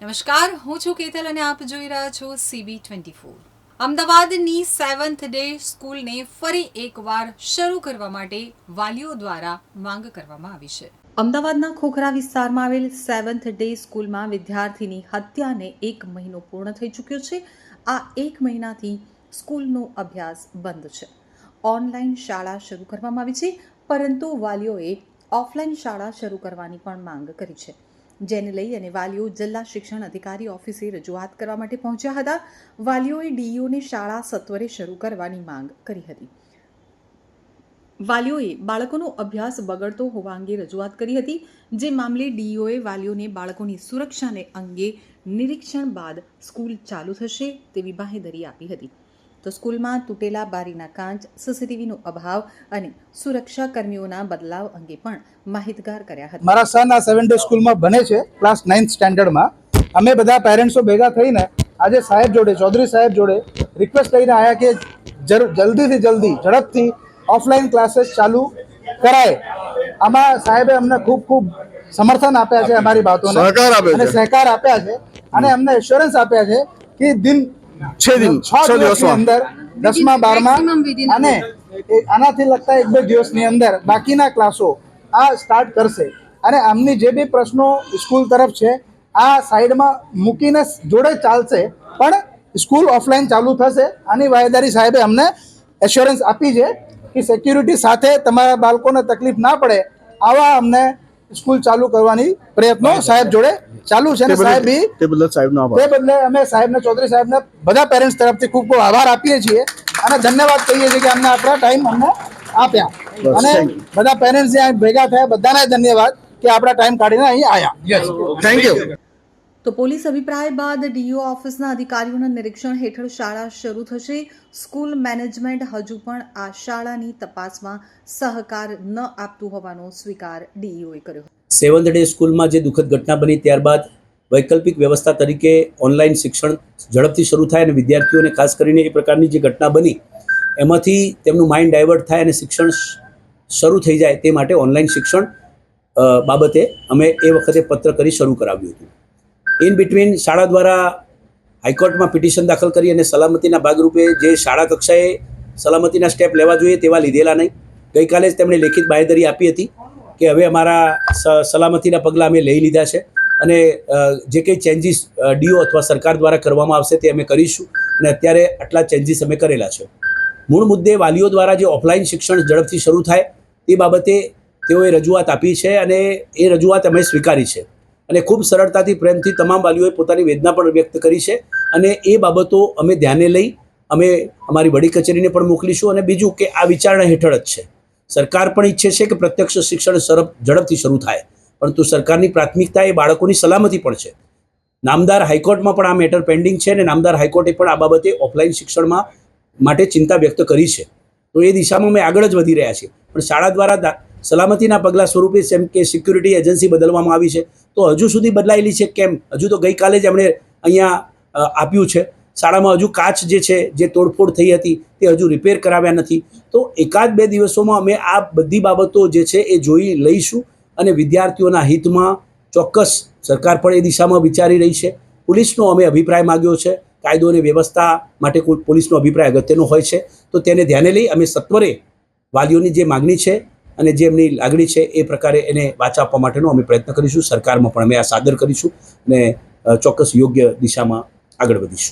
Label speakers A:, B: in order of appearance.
A: નમસ્કાર, હું છું કેતલ અને આપ જોઈ રહ્યા છો સીબી ટ્વેન્ટી ફોર અમદાવાદની સેવન્થ ડે સ્કૂલને ફરી એકવાર શરૂ કરવા માટે વાલીઓ દ્વારા માંગ કરવામાં આવી છે. અમદાવાદના ખોખરા વિસ્તારમાં આવેલ સેવન્થ ડે સ્કૂલમાં વિદ્યાર્થીની હત્યાને એક મહિનો પૂર્ણ થઈ ચૂક્યો છે. આ એક મહિનાથી સ્કૂલનો અભ્યાસ બંધ છે. ઓનલાઈન શાળા શરૂ કરવામાં આવી છે, પરંતુ વાલીઓએ ઓફલાઈન શાળા શરૂ કરવાની પણ માંગ કરી છે. જેને લઈ અને વાલીઓ જિલ્લા શિક્ષણ અધિકારી ઓફિસે રજૂઆત કરવા માટે પહોંચ્યા હતા. વાલીઓએ ડીઈઓને શાળા સત્વરે શરૂ કરવાની માંગ કરી હતી. વાલીઓએ બાળકોનો અભ્યાસ બગડતો હોવા અંગે રજૂઆત કરી હતી, જે મામલે ડીઈઓએ વાલીઓને બાળકોની સુરક્ષાને અંગે નિરીક્ષણ બાદ સ્કૂલ ચાલુ થશે તેવી બાહેધરી આપી હતી. તો સ્કૂલમાં તૂટેલા બારીના કાંચ સીસીટીવીનો અભાવ અને સુરક્ષા કર્મીઓના બદલાવ અંગે પણ માહિતગાર કર્યા હતા.
B: મારા સન આ સેવન ડે સ્કૂલમાં ભણે છે ક્લાસ નાઇન્થ સ્ટેન્ડર્ડમાં અમે બધા પેરેન્ટ્સો ભેગા થઈને આજે સાહેબ જોડે ચૌધરી સાહેબ જોડે રિક્વેસ્ટ કરીને આવ્યા કે જલ્દીથી જલ્દી ઝડપથી ઓફલાઈન ક્લાસીસ ચાલુ કરાય. આમાં સાહેબે અમને ખૂબ ખૂબ સમર્થન આપ્યા છે અમારી બાતોને.
C: સહકાર આપ્યો
B: અને સહકાર આપ્યા છે. અને અમને એશ્યોરન્સ આપ્યા છે કે દિન
C: છ દિન
B: છ
C: દિવસમાં.
B: અંદર દસમા બારમા અને આનાથી લગતા એક બે દિવસની અંદર બાકીના ક્લાસો આ સ્ટાર્ટ કરશે. અને આમની જે બી પ્રશ્નો સ્કૂલ તરફ છે આ સાઈડમાં મૂકીને જોડે ચાલશે પણ સ્કૂલ ઓફલાઈન ચાલુ થશે. આની વાયદારી સાહેબે અમને એશ્યોરન્સ આપી છે કે સિક્યુરિટી સાથે તમારા બાળકોને તકલીફ ના પડે આવા અમને સ્કૂલ ચાલુ કરવાની પ્રયત્નો સાહેબ જોડે ચાલુ છે
C: તે
B: અને સાહેબ બી
C: બદલે તે બદલે સાહેબનો
B: તે બદલે અમે સાહેબને ચૌધરી સાહેબને બધા પેરેન્ટ્સ તરફથી ખૂબ ખૂબ આભાર આપીએ છીએ અને ધન્યવાદ કહીએ છીએ કે અમને આપણા ટાઈમ અમને આપ્યા. અને બધા પેરેન્ટ્સ જે ભેગા થયા બધાને ધન્યવાદ કે આપણા ટાઈમ કાઢીને અહીં આવ્યા
C: થેન્ક યુ
A: તો પોલીસ અભિપ્રાય બાદ ડીઓ ઓફિસના અધિકારીઓના નિરીક્ષણ હેઠળ શાળા શરૂ થશે. સ્કૂલ મેનેજમેન્ટ હજુ પણ આ શાળાની તપાસમાં સહકાર ન આપતું હોવાનો સ્વીકાર ડીઈઓએ કર્યો
D: સેવન્થ ડે સ્કૂલમાં જે દુઃખદ ઘટના બની ત્યારબાદ વૈકલ્પિક વ્યવસ્થા તરીકે ઓનલાઈન શિક્ષણ ઝડપથી શરૂ થાય અને વિદ્યાર્થીઓને ખાસ કરીને એ પ્રકારની જે ઘટના બની, એમાંથી તેમનું માઇન્ડ ડાયવર્ટ થાય અને શિક્ષણ શરૂ થઈ જાય તે માટે ઓનલાઈન શિક્ષણ બાબતે અમે એ વખતે પત્ર કરી શરૂ કરાવ્યું હતું. ઇન બિટવીન શાળા દ્વારા હાઈકોર્ટમાં પિટિશન દાખલ કરી અને સલામતીના ભાગરૂપે જે શાળા કક્ષાએ સલામતીના સ્ટેપ લેવા જોઈએ તેવા લીધેલા નહીં. ગઈકાલે જ તેમણે લેખિત બાહેધરી આપી હતી કે હવે અમારા સલામતીના પગલાં અમે લઈ લીધા છે અને જે કંઈ ચેન્જીસ ડીઓ અથવા સરકાર દ્વારા કરવામાં આવશે તે અમે કરીશું અને અત્યારે આટલા ચેન્જીસ અમે કરેલા છે. મૂળ મુદ્દે વાલીઓ દ્વારા જે ઓફલાઈન શિક્ષણ ઝડપથી શરૂ થાય તે બાબતે તેઓએ રજૂઆત આપી છે અને એ રજૂઆત અમે સ્વીકારી છે. અને ખૂબ સરળતાથી પ્રેમથી તમામ વાલીઓએ પોતાની વેદના પણ વ્યક્ત કરી છે. અને એ બાબતો અમે ધ્યાને લઈ અમે અમારી વડી કચેરીને પણ મોકલીશું અને બીજું કે આ વિચારણા હેઠળ જ છે. સરકાર પણ ઈચ્છે છે કે પ્રત્યક્ષ શિક્ષણ સરપ ઝડપથી શરૂ થાય. પરંતુ સરકારની પ્રાથમિકતા એ બાળકોની સલામતી પણ છે. નામદાર હાઈકોર્ટમાં પણ આ મેટર પેન્ડિંગ છે અને નામદાર હાઈકોર્ટે પણ આ બાબતે ઓફલાઈન શિક્ષણમાં માટે ચિંતા વ્યક્ત કરી છે. તો એ દિશામાં અમે આગળ જ વધી રહ્યા છીએ. પણ શાળા દ્વારા સલામતીના પગલાં સ્વરૂપે જેમ કે સિક્યુરિટી એજન્સી બદલવામાં આવી છે, તો હજુ સુધી બદલાયેલી છે કેમ? હજુ તો ગઈકાલે જ એમણે અહીંયા આપ્યું છે. શાળામાં હજુ કાચ જે છે, જે તોડફોડ થઈ હતી, તે હજુ રિપેર કરાવ્યા નથી. તો એકાદ બે દિવસોમાં અમે આ બધી બાબતો જે છે એ જોઈ લઈશું અને વિદ્યાર્થીઓના હિતમાં ચોક્કસ સરકાર પણ એ દિશામાં વિચારી રહી છે. પોલીસનો અમે અભિપ્રાય માગ્યો છે. કાયદો અને વ્યવસ્થા માટે કોઈ પોલીસનો અભિપ્રાય અગત્યનો હોય છે. તો તેને ધ્યાને લઈ અમે સત્વરે વાલીઓની જે માગણી છે અને જે એમની લાગણી છે એ પ્રકારે એને વાચા આપવા માટેનો અમે પ્રયત્ન કરીશું. સરકારમાં પણ અમે આ સાદર કરીશું અને ચોક્કસ યોગ્ય દિશામાં આગળ વધીશું.